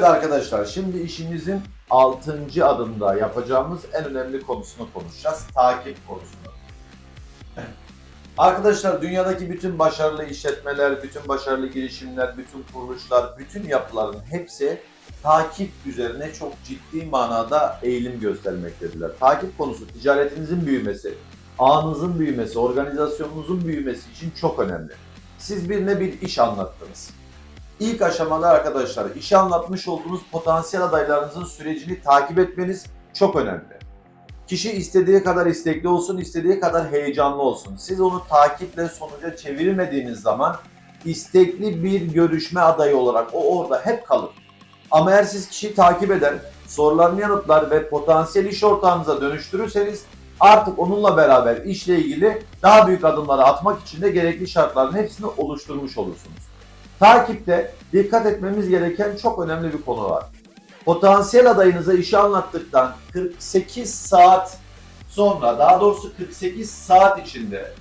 Evet arkadaşlar şimdi işimizin 6. adımda yapacağımız en önemli konusunu konuşacağız. Takip konusunu. Arkadaşlar dünyadaki bütün başarılı işletmeler, bütün başarılı girişimler, bütün kuruluşlar, bütün yapıların hepsi takip üzerine çok ciddi manada eğilim göstermektedirler. Takip konusu ticaretinizin büyümesi, ağınızın büyümesi, organizasyonunuzun büyümesi için çok önemli. Siz birine bir iş anlattınız. İlk aşamada arkadaşlar işe anlatmış olduğunuz potansiyel adaylarınızın sürecini takip etmeniz çok önemli. Kişi istediği kadar istekli olsun, istediği kadar heyecanlı olsun. Siz onu takiple sonuca çevirmediğiniz zaman istekli bir görüşme adayı olarak o orada hep kalır. Ama eğer siz kişiyi takip eder, sorularını yanıtlar ve potansiyel iş ortağınıza dönüştürürseniz artık onunla beraber işle ilgili daha büyük adımları atmak için de gerekli şartların hepsini oluşturmuş olursunuz. Takipte dikkat etmemiz gereken çok önemli bir konu var. Potansiyel adayınıza işi anlattıktan 48 saat sonra, daha doğrusu 48 saat içinde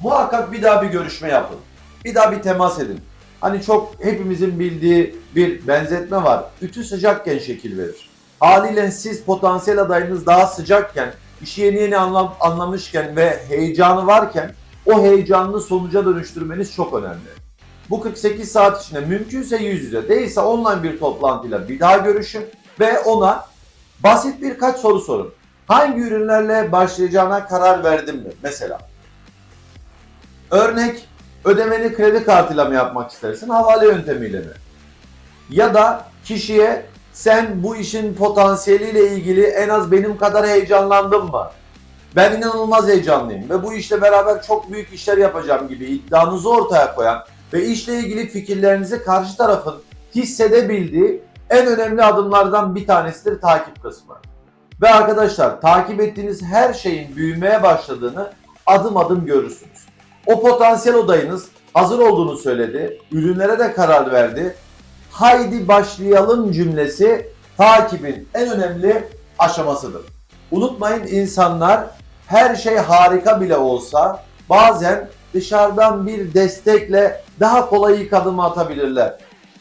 muhakkak bir daha bir görüşme yapın. Bir daha bir temas edin. Hani çok hepimizin bildiği bir benzetme var. Ütü sıcakken şekil verir. Haliyle siz potansiyel adayınız daha sıcakken, işi yeni yeni anlam, anlamışken ve heyecanı varken o heyecanını sonuca dönüştürmeniz çok önemli. Bu 48 saat içinde mümkünse yüz yüze, değilse online bir toplantıyla bir daha görüşün ve ona basit birkaç soru sorun. Hangi ürünlerle başlayacağına karar verdin mi? Mesela. Örnek, ödemeni kredi kartıyla mı yapmak istersin, havale yöntemiyle mi? Ya da kişiye sen bu işin potansiyeliyle ilgili en az benim kadar heyecanlandın mı? Ben inanılmaz heyecanlıyım ve bu işle beraber çok büyük işler yapacağım gibi iddianızı ortaya koyan ve işle ilgili fikirlerinizi karşı tarafın hissedebildiği en önemli adımlardan bir tanesidir takip kısmı. Ve arkadaşlar takip ettiğiniz her şeyin büyümeye başladığını adım adım görürsünüz. O potansiyel odayınız hazır olduğunu söyledi, ürünlere de karar verdi. Haydi başlayalım cümlesi takibin en önemli aşamasıdır. Unutmayın insanlar her şey harika bile olsa bazen dışarıdan bir destekle daha kolay ilk adımı atabilirler.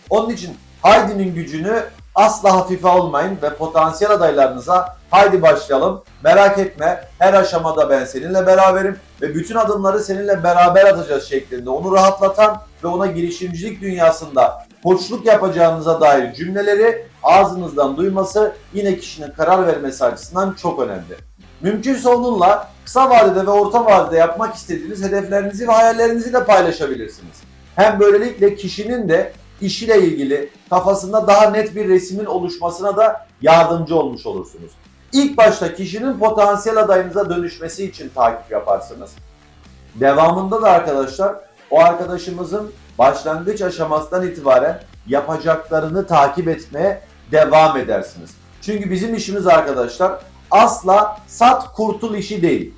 Onun için Haydi'nin gücünü asla hafife almayın ve potansiyel adaylarınıza haydi başlayalım. Merak etme her aşamada ben seninle beraberim ve bütün adımları seninle beraber atacağız şeklinde onu rahatlatan ve ona girişimcilik dünyasında koçluk yapacağınıza dair cümleleri ağzınızdan duyması yine kişinin karar vermesi açısından çok önemli. Mümkünse onunla kısa vadede ve orta vadede yapmak istediğiniz hedeflerinizi ve hayallerinizi de paylaşabilirsiniz. Hem böylelikle kişinin de işiyle ilgili kafasında daha net bir resmin oluşmasına da yardımcı olmuş olursunuz. İlk başta kişinin potansiyel adayınıza dönüşmesi için takip yaparsınız. Devamında da arkadaşlar o arkadaşımızın başlangıç aşamasından itibaren yapacaklarını takip etmeye devam edersiniz. Çünkü bizim işimiz arkadaşlar asla sat kurtul işi değil.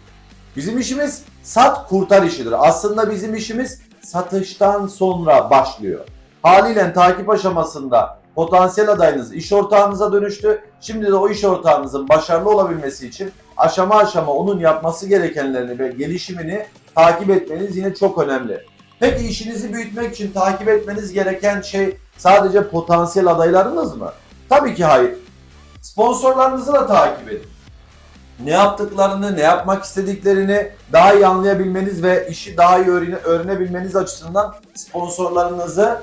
Bizim işimiz sat kurtar işidir. Aslında bizim işimiz satıştan sonra başlıyor. Haliyle takip aşamasında potansiyel adayınız iş ortağınıza dönüştü. Şimdi de o iş ortağınızın başarılı olabilmesi için aşama aşama onun yapması gerekenlerini ve gelişimini takip etmeniz yine çok önemli. Peki işinizi büyütmek için takip etmeniz gereken şey sadece potansiyel adaylarınız mı? Tabii ki hayır. Sponsorlarınızı da takip edin. Ne yaptıklarını, ne yapmak istediklerini daha iyi anlayabilmeniz ve işi daha iyi öğrene, öğrenebilmeniz açısından sponsorlarınızı,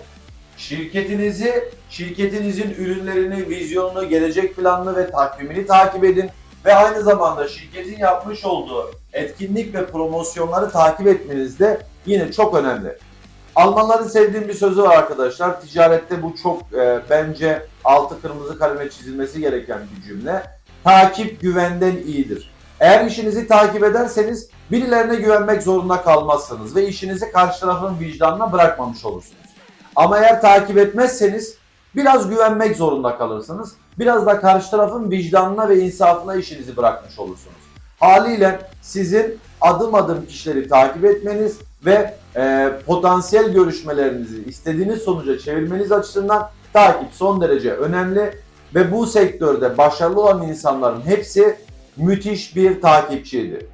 şirketinizi, şirketinizin ürünlerini, vizyonunu, gelecek planını ve takvimini takip edin. Ve aynı zamanda şirketin yapmış olduğu etkinlik ve promosyonları takip etmeniz de yine çok önemli. Almanların sevdiğim bir sözü var arkadaşlar. Ticarette bu çok e, bence altı kırmızı kaleme çizilmesi gereken bir cümle. Takip güvenden iyidir. Eğer işinizi takip ederseniz birilerine güvenmek zorunda kalmazsınız ve işinizi karşı tarafın vicdanına bırakmamış olursunuz. Ama eğer takip etmezseniz biraz güvenmek zorunda kalırsınız. Biraz da karşı tarafın vicdanına ve insafına işinizi bırakmış olursunuz. Haliyle sizin adım adım kişileri takip etmeniz ve e, potansiyel görüşmelerinizi istediğiniz sonuca çevirmeniz açısından takip son derece önemli ve bu sektörde başarılı olan insanların hepsi müthiş bir takipçiydi.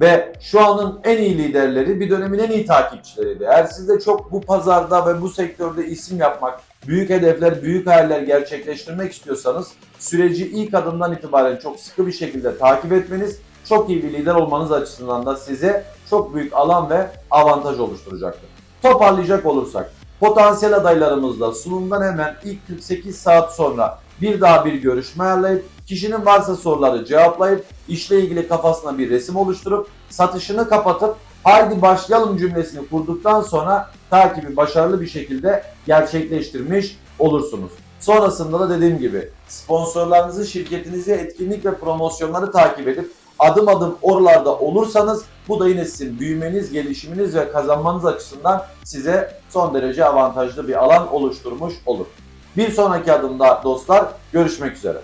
Ve şu anın en iyi liderleri bir dönemin en iyi takipçileriydi. Eğer siz de çok bu pazarda ve bu sektörde isim yapmak büyük hedefler, büyük hayaller gerçekleştirmek istiyorsanız süreci ilk adımdan itibaren çok sıkı bir şekilde takip etmeniz, çok iyi bir lider olmanız açısından da size çok büyük alan ve avantaj oluşturacaktır. Toparlayacak olursak, potansiyel adaylarımızla sunumdan hemen ilk 48 saat sonra bir daha bir görüşme ayarlayıp, kişinin varsa soruları cevaplayıp, işle ilgili kafasına bir resim oluşturup, satışını kapatıp, haydi başlayalım cümlesini kurduktan sonra takibi başarılı bir şekilde gerçekleştirmiş olursunuz. Sonrasında da dediğim gibi sponsorlarınızı, şirketinizi, etkinlik ve promosyonları takip edip adım adım oralarda olursanız bu da yine sizin büyümeniz, gelişiminiz ve kazanmanız açısından size son derece avantajlı bir alan oluşturmuş olur. Bir sonraki adımda dostlar görüşmek üzere.